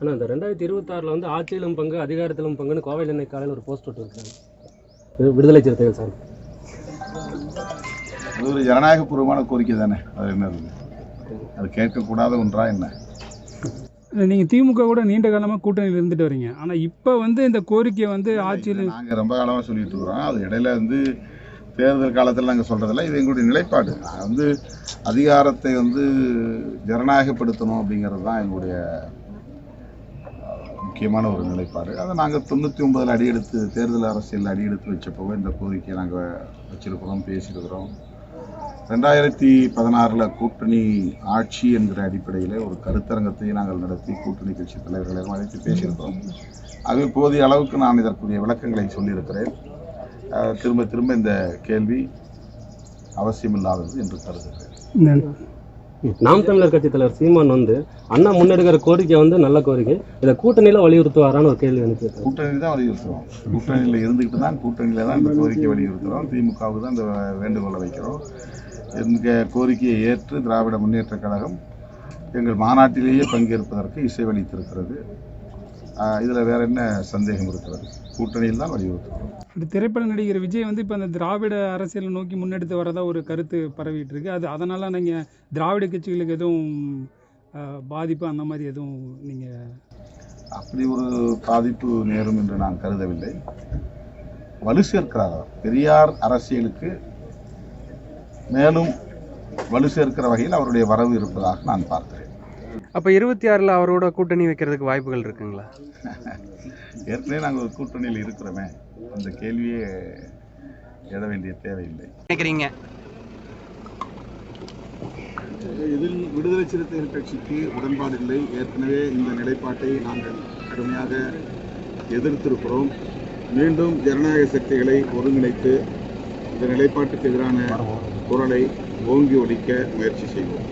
ஆனால் இந்த ரெண்டாயிரத்தி இருபத்தாறில் வந்து ஆட்சியிலும் பங்கு அதிகாரத்திலும் பங்குன்னு கோவையில் இன்னைக்கு காலையில் ஒரு போஸ்ட் விட்டுருக்காங்க இது விடுதலை சிறுத்தைகள் சார் அது ஒரு ஜனநாயகபூர்வமான கோரிக்கை தானே? அது என்ன அது? கேட்கக்கூடாத ஒன்றா என்ன? நீங்கள் திமுக கூட நீண்ட காலமாக கூட்டணியில் இருந்துட்டு வரீங்க. ஆனால் இப்போ வந்து இந்த கோரிக்கையை வந்து ஆட்சியில் நாங்கள் ரொம்ப காலமாக சொல்லிட்டு இருக்கிறோம். அது இடையில வந்து தேர்தல் காலத்தில் நாங்கள் சொல்கிறதில்ல இது எங்களுடைய நிலைப்பாடு. நாங்கள் வந்து அதிகாரத்தை வந்து ஜனநாயகப்படுத்தணும் அப்படிங்கிறது தான் எங்களுடைய முக்கியமான ஒரு நிலைப்பாடு. அதை நாங்கள் தொண்ணூற்றி ஒன்பதில் அடியெடுத்து தேர்தல் அரசியல் அடியெடுத்து வச்சப்போ இந்த கோரிக்கையை நாங்கள் வச்சிருக்கிறோம் பேசியிருக்கிறோம். ரெண்டாயிரத்தி பதினாறில் கூட்டணி ஆட்சி என்கிற அடிப்படையில் ஒரு கருத்தரங்கத்தை நாங்கள் நடத்தி கூட்டணி கட்சி தலைவர்களையும் அழைத்து பேசியிருக்கிறோம். அது போதிய அளவுக்கு நான் இதற்குரிய விளக்கங்களை சொல்லியிருக்கிறேன். திரும்ப திரும்ப இந்த கேள்வி அவசியமில்லாதது என்று கருதுகிறேன். நாம் தமிழர் கட்சி தலைவர் சீமான் வந்து அண்ணா முன்னெடுக்கிற கோரிக்கை வந்து நல்ல கோரிக்கை. இதை கூட்டணியில் வலியுறுத்துவாரான்னு ஒரு கேள்வி எனக்கு கூட்டணி தான் வலியுறுத்துவோம் கூட்டணியில் இருந்துக்கிட்டு தான் கூட்டணியில தான் இந்த கோரிக்கை வலியுறுத்துறோம். திமுகவுக்கு தான் இந்த வேண்டுகோளை வைக்கிறோம். எங்கள் கோரிக்கையை ஏற்று திராவிட முன்னேற்றக் கழகம் எங்கள் மாநாட்டிலேயே பங்கேற்பதற்கு இசைவளித்திருக்கிறது. இதில் வேற என்ன சந்தேகம் இருக்கிறது? கூட்டணியில் தான் வலியுறுத்துகிறோம் இந்த திரைப்பட நடிகர் விஜய் வந்து இப்போ அந்த திராவிட அரசியலை நோக்கி முன்னெடுத்து வரதா ஒரு கருத்து பரவிட்டு இருக்கு. அது அதனால் நீங்கள் திராவிட கட்சிகளுக்கு எதுவும் பாதிப்பு அந்த மாதிரி எதுவும் நீங்கள் அப்படி ஒரு பாதிப்பு நேரும் என்று நான் கருதவில்லை. வலு சேர்க்கிறார். பெரியார் அரசியலுக்கு மேலும் வலு சேர்க்கிற வகையில் அவருடைய வரவு இருப்பதாக நான் பார்க்கிறேன். அப்போ இருபத்தி ஆறில் அவரோட கூட்டணி வைக்கிறதுக்கு வாய்ப்புகள் இருக்குங்களா? ஏற்கனவே நாங்கள் ஒரு கூட்டணியில் இருக்கிறோமே. அந்த கேள்வியே எழ வேண்டிய தேவையில்லை. நினைக்கிறீங்க? இதில் விடுதலை சிறுத்தைகள் கட்சிக்கு உடன்பாடு இல்லை. ஏற்கனவே இந்த நிலைப்பாட்டை நாங்கள் கடுமையாக எதிர்த்திருக்கிறோம். மீண்டும் ஜனநாயக சக்திகளை ஒருங்கிணைத்து இந்த நிலைப்பாட்டுக்கு எதிரான குரலை ஓங்கி ஒலிக்க முயற்சி செய்வோம்.